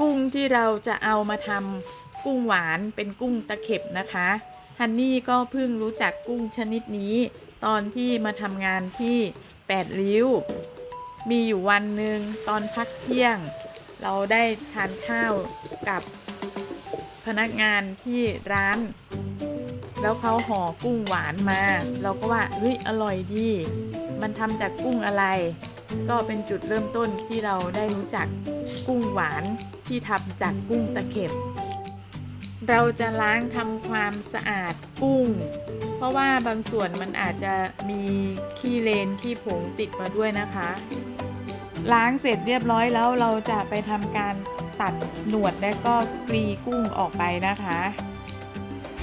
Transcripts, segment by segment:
กุ้งที่เราจะเอามาทำกุ้งหวานเป็นกุ้งตะเข็บนะคะฮันนี่ก็เพิ่งรู้จักกุ้งชนิดนี้ ตอนที่มาทำงานที่แปดริ้ว มีอยู่วันหนึ่งตอนพักเที่ยง เราได้ทานข้าวกับพนักงานที่ร้าน แล้วเขาห่อกุ้งหวานมา เราก็ว่าเฮ้ยอร่อยดี มันทำจากกุ้งอะไร ก็เป็นจุดเริ่มต้นที่เราได้รู้จักกุ้งหวานที่ทำจากกุ้งตะเข็บ เราจะล้างทำความสะอาดกุ้ง เพราะว่าบางส่วนมันอาจจะมีขี้เลนขี้ผงติดมาด้วยนะคะ ล้างเสร็จเรียบร้อยแล้วเราจะไปทำการตัดหนวดและก็กรีกุ้งออกไปนะคะ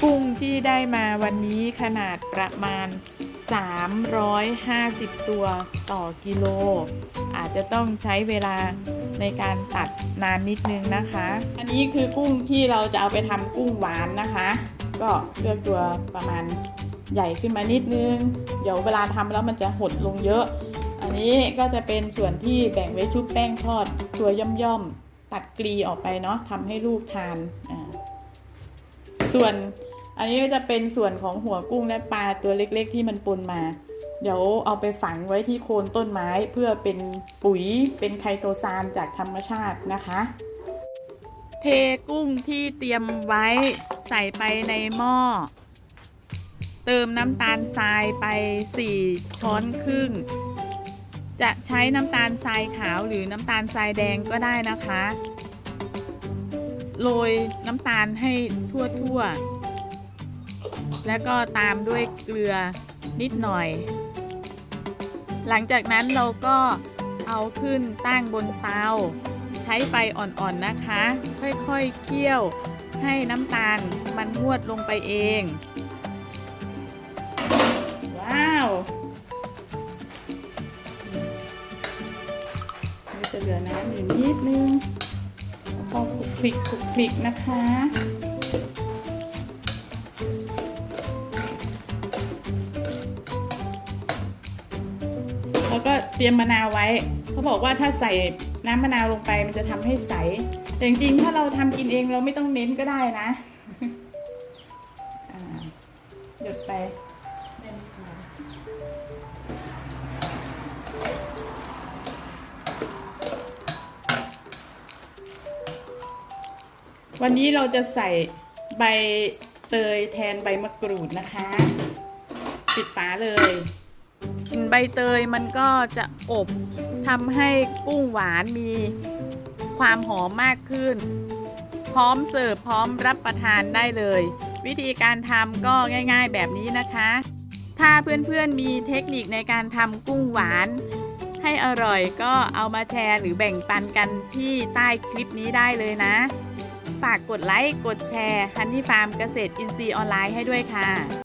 กุ้งที่ได้มาวันนี้ขนาดประมาณ 350 ตัวต่อกิโล อาจจะต้องใช้เวลาในการตัดนานนิดนึงนะคะ อันนี้คือกุ้งที่เราจะเอาไปทำกุ้งหวานนะคะ ก็เลือกตัวประมาณใหญ่ขึ้นมานิดนึง เดี๋ยวเวลาทำแล้วมันจะหดลงเยอะ อันนี้ก็จะเป็นส่วนที่แบ่งไว้ชุบแป้งทอดตัวย่อมๆตัดกรีออกไปเนาะทำให้ลูกทานอ่าส่วน อันนี้จะเป็นส่วนของหัวกุ้งและปลาตัวเล็กๆ ที่มันปนมา เดี๋ยวเอาไปฝังไว้ที่โคนต้นไม้เพื่อเป็นปุ๋ยเป็นไคโตซานจากธรรมชาตินะคะ เทกุ้งที่เตรียมไว้ใส่ไปในหม้อ เติมน้ำตาลทรายไป 4 ช้อนครึ่ง จะใช้น้ำตาลทรายขาวหรือน้ำตาลทรายแดงก็ได้นะคะ โรยน้ำตาลให้ทั่วๆ แล้วก็ตามด้วยเกลือนิดหน่อย หลังจากนั้นเราก็เอาขึ้นตั้งบนเตา ใช้ไฟอ่อนๆนะคะ ค่อยๆเคี่ยวให้น้ำตาลมันงวดลงไปเอง ว้าวจะเหลือน้ำอยู่นิดนึงพอคลุกคลิกคลุกคลิกนะคะ แล้วก็เตรียมมะนาวไว้ เขาบอกว่าถ้าใส่น้ำมะนาวลงไปมันจะทำให้ใส แต่จริงๆถ้าเราทำกินเองเราไม่ต้องเน้นก็ได้นะหยดไปวันนี้เราจะใส่ใบเตยแทนใบมะกรูดนะคะ ปิดฝาเลย กลิ่นใบเตยมันก็จะอบทำให้กุ้งหวานมีความหอมมากขึ้น พร้อมเสิร์ฟพร้อมรับประทานได้เลย วิธีการทำก็ง่าย ๆ แบบนี้นะคะ ถ้าเพื่อนๆมีเทคนิคในการทำกุ้งหวานให้อร่อยก็เอามาแชร์หรือแบ่งปันกันที่ใต้คลิปนี้ได้เลยนะ ฝากกดไลค์ กดแชร์ฮันนี่ฟาร์มเกษตรอินทรีย์ออนไลน์ให้ด้วยค่ะ